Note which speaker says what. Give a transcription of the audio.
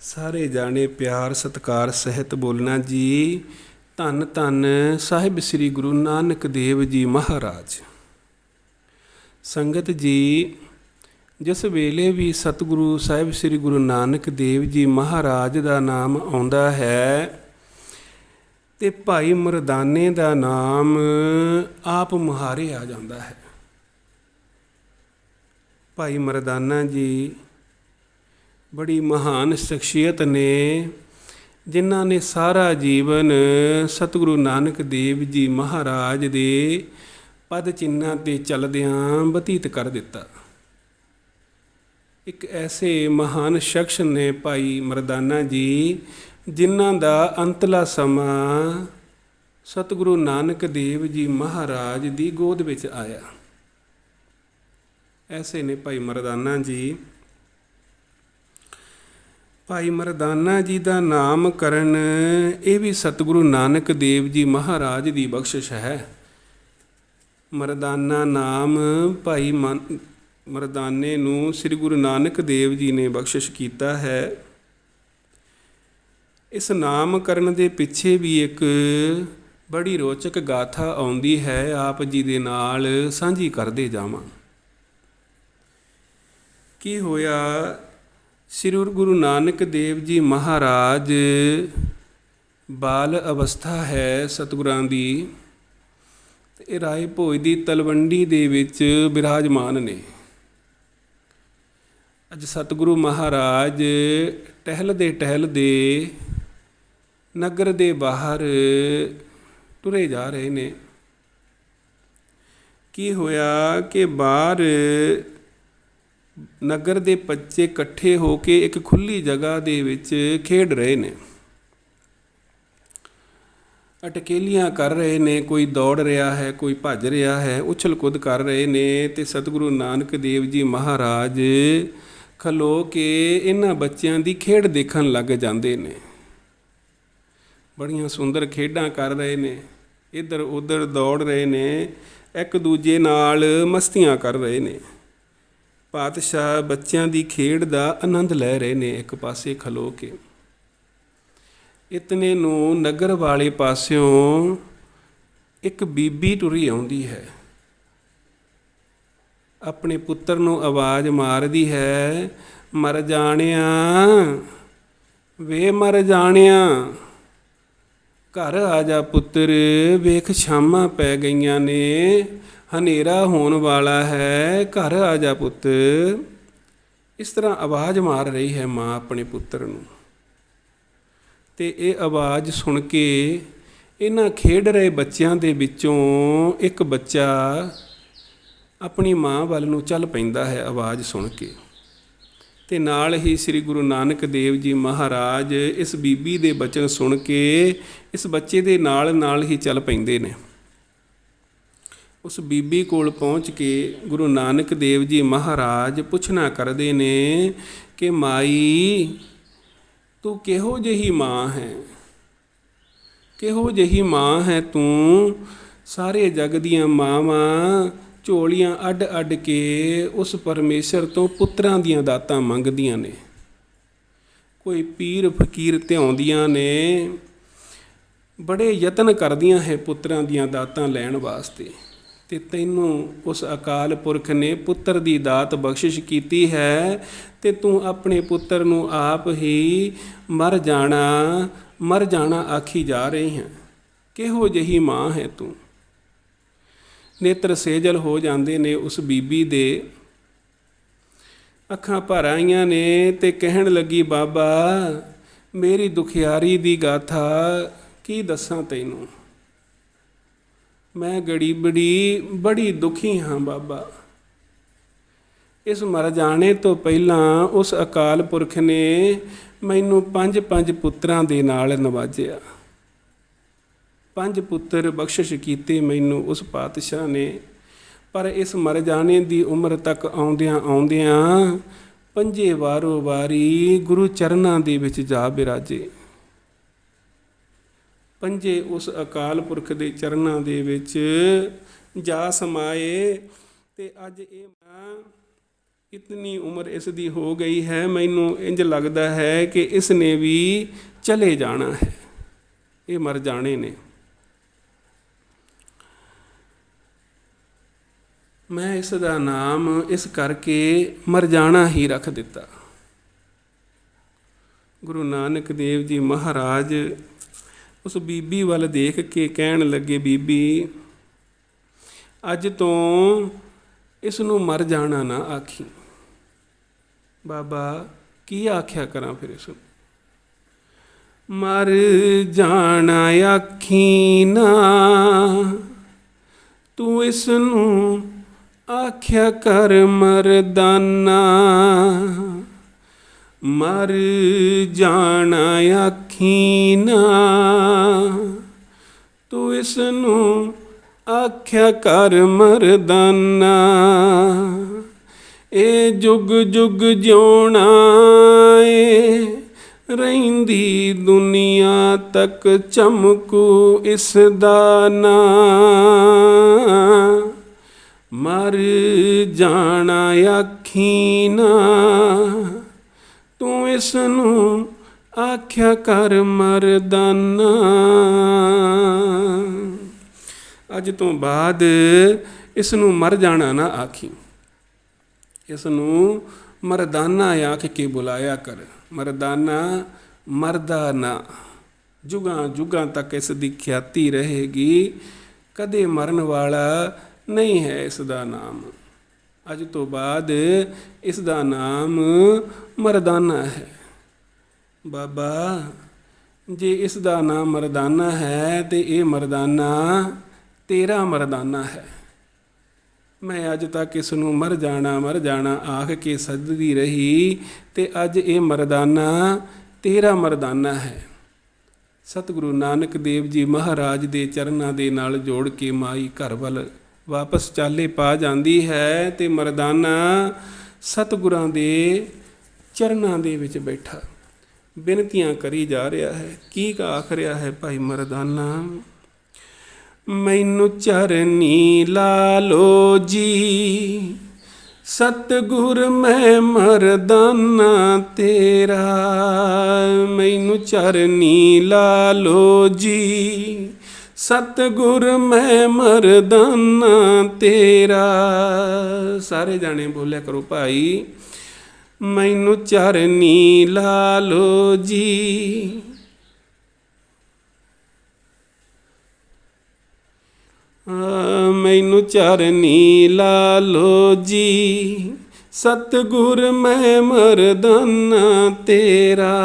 Speaker 1: ਸਾਰੇ ਜਾਣੇ ਪਿਆਰ, ਸਤਿਕਾਰ, ਸਹਿਤ ਬੋਲਣਾ ਜੀ। ਧੰਨ ਧੰਨ ਸਾਹਿਬ ਸ੍ਰੀ ਗੁਰੂ ਨਾਨਕ ਦੇਵ ਜੀ ਮਹਾਰਾਜ। ਸੰਗਤ ਜੀ, ਜਿਸ ਵੇਲੇ ਵੀ ਸਤਿਗੁਰੂ ਸਾਹਿਬ ਸ੍ਰੀ ਗੁਰੂ ਨਾਨਕ ਦੇਵ ਜੀ ਮਹਾਰਾਜ ਦਾ ਨਾਮ ਆਉਂਦਾ ਹੈ, ਤੇ ਭਾਈ ਮਰਦਾਨੇ ਦਾ ਨਾਮ ਆਪ ਮੁਹਾਰੇ ਆ ਜਾਂਦਾ ਹੈ। ਭਾਈ ਮਰਦਾਨਾ ਜੀ ਬੜੀ ਮਹਾਨ ਸ਼ਖਸੀਅਤ ਨੇ, ਜਿਨ੍ਹਾਂ ਨੇ ਸਾਰਾ ਜੀਵਨ ਸਤਿਗੁਰੂ ਨਾਨਕ ਦੇਵ ਜੀ ਮਹਾਰਾਜ ਦੇ ਪਦ ਚਿੰਨਾਂ ਤੇ ਚੱਲਦਿਆਂ ਬਤੀਤ ਕਰ ਦਿੱਤਾ। ਇੱਕ ਐਸੇ ਮਹਾਨ ਸ਼ਖਸ ਨੇ ਭਾਈ ਮਰਦਾਨਾ ਜੀ, ਜਿਨ੍ਹਾਂ ਦਾ ਅੰਤਲਾ ਸਮਾਂ ਸਤਿਗੁਰੂ ਨਾਨਕ ਦੇਵ ਜੀ ਮਹਾਰਾਜ ਦੀ ਗੋਦ ਵਿੱਚ ਆਇਆ। ਐਸੇ ਨੇ ਭਾਈ ਮਰਦਾਨਾ ਜੀ ਭਾਈ ਮਰਦਾਨਾ ਜੀ ਦਾ ਨਾਮਕਰਨ ਇਹ ਵੀ ਸਤਿਗੁਰੂ ਨਾਨਕ ਦੇਵ ਜੀ ਮਹਾਰਾਜ ਦੀ ਬਖਸ਼ਿਸ਼ ਹੈ। ਮਰਦਾਨਾ ਨਾਮ ਭਾਈ ਮਨ- ਮਰਦਾਨੇ ਨੂੰ ਸ੍ਰੀ ਗੁਰੂ ਨਾਨਕ ਦੇਵ ਜੀ ਨੇ ਬਖਸ਼ਿਸ਼ ਕੀਤਾ ਹੈ। ਇਸ ਨਾਮਕਰਨ ਦੇ ਪਿੱਛੇ ਵੀ ਇੱਕ ਬੜੀ ਰੋਚਕ ਗਾਥਾ ਆਉਂਦੀ ਹੈ, ਆਪ ਜੀ ਦੇ ਨਾਲ ਸਾਂਝੀ ਕਰਦੇ ਜਾਵਾਂ। ਕੀ ਹੋਇਆ ਸ੍ਰੀ ਗੁਰੂ ਨਾਨਕ ਦੇਵ ਜੀ ਮਹਾਰਾਜ, ਬਾਲ ਅਵਸਥਾ ਹੈ ਸਤਿਗੁਰਾਂ ਦੀ, ਤੇ ਇਹ ਰਾਏ ਭੋਜ ਦੀ ਤਲਵੰਡੀ ਦੇ ਵਿੱਚ ਬਿਰਾਜਮਾਨ ਨੇ। ਅੱਜ ਸਤਿਗੁਰੂ ਮਹਾਰਾਜ ਟਹਿਲਦੇ ਟਹਿਲਦੇ ਨਗਰ ਦੇ ਬਾਹਰ ਤੁਰੇ ਜਾ ਰਹੇ ਨੇ। ਕੀ ਹੋਇਆ ਕਿ ਬਾਹਰ ਨਗਰ ਦੇ ਬੱਚੇ ਇਕੱਠੇ ਹੋ ਕੇ ਇੱਕ ਖੁੱਲੀ ਜਗ੍ਹਾ ਦੇ ਵਿੱਚ ਖੇਡ ਰਹੇ ਨੇ। ਅਟਕੇਲੀਆਂ ਕਰ ਰਹੇ ਨੇ, ਕੋਈ ਦੌੜ ਰਿਹਾ ਹੈ, ਕੋਈ ਭੱਜ ਰਿਹਾ ਹੈ, ਉਛਲ ਕੁੱਦ ਕਰ ਰਹੇ ਨੇ ਤੇ ਸਤਿਗੁਰੂ ਨਾਨਕ ਦੇਵ ਜੀ ਮਹਾਰਾਜ ਖਲੋ ਕੇ ਇਹਨਾਂ ਬੱਚਿਆਂ ਦੀ ਖੇਡ ਦੇਖਣ ਲੱਗ ਜਾਂਦੇ ਨੇ। ਬੜੀਆਂ ਸੁੰਦਰ ਖੇਡਾਂ ਕਰ ਰਹੇ ਨੇ ਇੱਧਰ ਉੱਧਰ ਦੌੜ ਰਹੇ ਨੇ, ਇੱਕ ਦੂਜੇ ਨਾਲ ਮਸਤੀਆਂ ਕਰ ਰਹੇ ਨੇ। ਪਾਤਸ਼ਾਹ ਬੱਚਿਆਂ ਦੀ ਖੇਡ ਦਾ ਆਨੰਦ ਲੈ ਰਹੇ ਨੇ ਇੱਕ ਪਾਸੇ ਖਲੋ ਕੇ। ਇਤਨੇ ਨੂੰ ਨਗਰ ਵਾਲੇ ਪਾਸਿਓਂ ਇੱਕ ਬੀਬੀ ਟੁਰੀ ਆਉਂਦੀ ਹੈ। ਆਪਣੇ ਪੁੱਤਰ ਨੂੰ ਆਵਾਜ਼ ਮਾਰਦੀ ਹੈ, ਮਰ ਜਾਣਿਆ, ਵੇ ਮਰ ਜਾਣਿਆ। ਘਰ ਆ ਜਾ ਪੁੱਤਰ, ਵੇਖ ਸ਼ਾਮਾਂ ਪੈ ਗਈਆਂ ਨੇ, ਹਨੇਰਾ ਹੋਣ ਵਾਲਾ ਹੈ, ਘਰ ਆ ਜਾ ਪੁੱਤ। ਇਸ ਤਰ੍ਹਾਂ ਆਵਾਜ਼ ਮਾਰ ਰਹੀ ਹੈ ਮਾਂ ਆਪਣੇ ਪੁੱਤਰ ਨੂੰ। ਤੇ ਇਹ ਆਵਾਜ਼ ਸੁਣ ਕੇ ਇਹਨਾਂ ਖੇਡ ਰਹੇ ਬੱਚਿਆਂ ਦੇ ਵਿੱਚੋਂ ਇੱਕ ਬੱਚਾ ਆਪਣੀ ਮਾਂ ਵੱਲ ਨੂੰ ਚੱਲ ਪੈਂਦਾ ਹੈ ਆਵਾਜ਼ ਸੁਣ ਕੇ। ਤੇ ਨਾਲ ਹੀ ਸ੍ਰੀ ਗੁਰੂ ਨਾਨਕ ਦੇਵ ਜੀ ਮਹਾਰਾਜ ਇਸ ਬੀਬੀ ਦੇ ਬਚਨ ਸੁਣ ਕੇ ਇਸ ਬੱਚੇ ਦੇ ਨਾਲ ਨਾਲ ਹੀ ਚੱਲ ਪੈਂਦੇ ਨੇ। ਉਸ ਬੀਬੀ ਕੋਲ ਪਹੁੰਚ ਕੇ ਗੁਰੂ ਨਾਨਕ ਦੇਵ ਜੀ ਮਹਾਰਾਜ ਪੁੱਛਣਾ ਕਰਦੇ ਨੇ ਕਿ ਮਾਈ, ਤੂੰ ਕਿਹੋ ਜਿਹੀ ਮਾਂ ਹੈ? ਕਿਹੋ ਜਿਹੀ ਮਾਂ ਹੈ ਤੂੰ? ਸਾਰੇ ਜਗ ਦੀਆਂ ਮਾਵਾਂ ਝੋਲੀਆਂ ਅੱਡ ਅੱਡ ਕੇ ਉਸ ਪਰਮੇਸ਼ਰ ਤੋਂ ਪੁੱਤਰਾਂ ਦੀਆਂ ਦਾਤਾਂ ਮੰਗਦੀਆਂ ਨੇ। ਕੋਈ ਪੀਰ ਫਕੀਰ ਧਿਆਉਂਦੀਆਂ ਨੇ, ਬੜੇ ਯਤਨ ਕਰਦੀਆਂ ਹੈ ਪੁੱਤਰਾਂ ਦੀਆਂ ਦਾਤਾਂ ਲੈਣ ਵਾਸਤੇ। ਤੇ ਤੈਨੂੰ ਉਸ ਅਕਾਲ ਪੁਰਖ ਨੇ ਪੁੱਤਰ ਦੀ ਦਾਤ ਬਖਸ਼ਿਸ਼ ਕੀਤੀ ਹੈ ਤੇ ਤੂੰ ਆਪਣੇ ਪੁੱਤਰ ਨੂੰ ਆਪ ਹੀ ਮਰ ਜਾਣਾ ਮਰ ਜਾਣਾ ਆਖੀ ਜਾ ਰਹੀ ਹੈ। ਕਿਹੋ ਜਿਹੀ ਮਾਂ ਹੈ ਤੂੰ? ਨੇਤਰ ਸੇਜਲ ਹੋ ਜਾਂਦੇ ਨੇ ਉਸ ਬੀਬੀ ਦੇ। ਅੱਖਾਂ ਭਰ ਆਈਆਂ ਨੇ ਤੇ ਕਹਿਣ ਲੱਗੀ, ਬਾਬਾ, ਮੇਰੀ ਦੁਖਿਆਰੀ ਦੀ ਗਾਥਾ, ਕੀ ਦੱਸਾਂ ਤੈਨੂੰ? ਮੈਂ ਗੜੀਬੜੀ ਬੜੀ ਦੁਖੀ ਹਾਂ, ਬਾਬਾ। ਇਸ ਮਰ ਜਾਣੇ ਤੋਂ ਪਹਿਲਾਂ ਉਸ ਅਕਾਲ ਪੁਰਖ ਨੇ ਮੈਨੂੰ ਪੰਜ ਪੰਜ ਪੁੱਤਰਾਂ ਦੇ ਨਾਲ ਨਵਾਜਿਆ। ਪੰਜ ਪੁੱਤਰ ਬਖਸ਼ਿਸ਼ ਕੀਤੇ ਮੈਨੂੰ ਉਸ ਪਾਤਸ਼ਾਹ ਨੇ। ਪਰ ਇਸ ਮਰ ਜਾਣੇ ਦੀ ਉਮਰ ਤੱਕ ਆਉਂਦਿਆਂ ਆਉਂਦਿਆਂ ਪੰਜੇ ਵਾਰੋ ਵਾਰੀ ਗੁਰੂ ਚਰਨਾਂ ਦੇ ਵਿੱਚ ਜਾ ਬਿਰਾਜੇ। ਪੰਜੇ ਉਸ ਅਕਾਲ ਪੁਰਖ ਦੇ ਚਰਨਾਂ ਦੇ ਵਿੱਚ ਜਾ ਸਮਾਏ ਤੇ ਅੱਜ ਇਹ ਮਾਂ ਇਤਨੀ ਉਮਰ ਇਸ ਦੀ ਹੋ ਗਈ ਹੈ, ਮੈਨੂੰ ਇੰਜ ਲੱਗਦਾ ਹੈ ਕਿ ਇਸ ਨੇ ਵੀ ਚਲੇ ਜਾਣਾ ਹੈ। ਇਹ ਮਰ ਜਾਣੇ ਨੇ। ਮੈਂ ਇਸ ਦਾ ਨਾਮ ਇਸ ਕਰਕੇ ਮਰ ਜਾਣਾ ਹੀ ਰੱਖ ਦਿੱਤਾ। ਗੁਰੂ ਨਾਨਕ ਦੇਵ ਜੀ ਮਹਾਰਾਜ ਉਸ ਬੀਬੀ ਵੱਲ ਦੇਖ ਕੇ ਕਹਿਣ ਲੱਗੇ, ਬੀਬੀ, ਅੱਜ ਤੋਂ ਇਸ ਨੂੰ ਮਰ ਜਾਣਾ ਨਾ ਆਖੀ। ਬਾਬਾ, ਕੀ ਆਖਿਆ ਕਰਾਂ ਫਿਰ ਇਸ ਨੂੰ? ਮਰ ਜਾਣਾ ਆਖੀ ਨਾ, ਤੂੰ ਇਸ ਨੂੰ ਆਖਿਆ ਕਰ ਮਰਦਾਨਾ, ਮਰ ਜਾਣਾ ਆਖੀ ਨਾ ਤੂੰ ਇਸ ਨੂੰ ਆਖਿਆ ਕਰ ਮਰਦਾਨਾ, ਇਹ ਜੁਗ ਜੁਗ ਜਿਉਣਾ ਏ ਰਹਿੰਦੀ ਦੁਨੀਆ ਤੱਕ ਚਮਕੂ ਇਸ ਦਾ ਨਾਂ ਮਰ ਜਾਣਾ ਆਖੀ ਨਾ ਤੂੰ ਇਸ ਨੂੰ ਆਖਿਆ ਕਰ ਮਰਦਾਨਾ। ਅੱਜ ਤੋਂ ਬਾਅਦ ਇਸ ਨੂੰ ਮਰ ਜਾਣਾ ਨਾ ਆਖੀ। ਇਸ ਨੂੰ ਮਰਦਾਨਾ ਆਖ ਕੇ ਬੁਲਾਇਆ ਕਰ। ਮਰਦਾਨਾ ਮਰਦਾ ਨਾ। ਜੁਗਾਂ ਜੁਗਾਂ ਤੱਕ ਇਸ ਦੀ ਖਿਆਤੀ ਰਹੇਗੀ। ਕਦੇ ਮਰਨ ਵਾਲਾ ਨਹੀਂ ਹੈ ਇਸ ਦਾ ਨਾਮ। ਅੱਜ ਤੋਂ ਬਾਅਦ ਇਸ ਦਾ ਨਾਮ ਮਰਦਾਨਾ ਹੈ। ਬਾਬਾ, ਜੇ ਇਸ ਦਾ ਨਾਮ ਮਰਦਾਨਾ ਹੈ, ਤੇ ਇਹ ਮਰਦਾਨਾ ਤੇਰਾ ਮਰਦਾਨਾ ਹੈ। ਮੈਂ ਅੱਜ ਤੱਕ ਇਸ ਨੂੰ ਮਰ ਜਾਣਾ ਮਰ ਜਾਣਾ ਆਖ ਕੇ ਸੱਦਦੀ ਰਹੀ, ਤੇ ਅੱਜ ਇਹ ਮਰਦਾਨਾ ਤੇਰਾ ਮਰਦਾਨਾ ਹੈ। ਸਤਿਗੁਰੂ ਨਾਨਕ ਦੇਵ ਜੀ ਮਹਾਰਾਜ ਦੇ ਚਰਨਾਂ ਦੇ ਨਾਲ ਜੋੜ ਕੇ ਮਾਈ ਘਰ ਵੱਲ ਵਾਪਸ ਚਾਲੇ ਪਾ ਜਾਂਦੀ ਹੈ ਤੇ ਮਰਦਾਨਾ ਸਤਿਗੁਰਾਂ ਦੇ ਚਰਨਾਂ ਦੇ ਵਿੱਚ ਬੈਠਾ। ਬੇਨਤੀਆਂ ਕਰੀ ਜਾ ਰਿਹਾ ਹੈ। ਕੀ ਆਖ ਰਿਹਾ ਹੈ ਭਾਈ ਮਰਦਾਨਾ? ਮੈਨੂੰ ਚਰਨੀ ਲਾਲੋ ਜੀ। ਸਤਗੁਰ, ਮੈਂ ਮਰਦਾਨਾ ਤੇਰਾ। ਮੈਨੂੰ ਚਰਨੀ ਲਾਲੋ ਜੀ। ਸਤਗੁਰ ਮੈਂ ਮਰਦਾਨਾ ਤੇਰਾ। ਸਾਰੇ ਜਾਣੇ ਬੋਲਿਆ ਕਰੋ, ਭਾਈ, ਮੈਨੂੰ ਚਰਨੀ ਲਾ ਜੀ। ਮੈਨੂੰ ਚਰਨੀ ਲਾ ਲੋ ਜੀ। ਸਤਗੁਰ ਮੈਂ ਮਰਦਾਨਾ ਤੇਰਾ।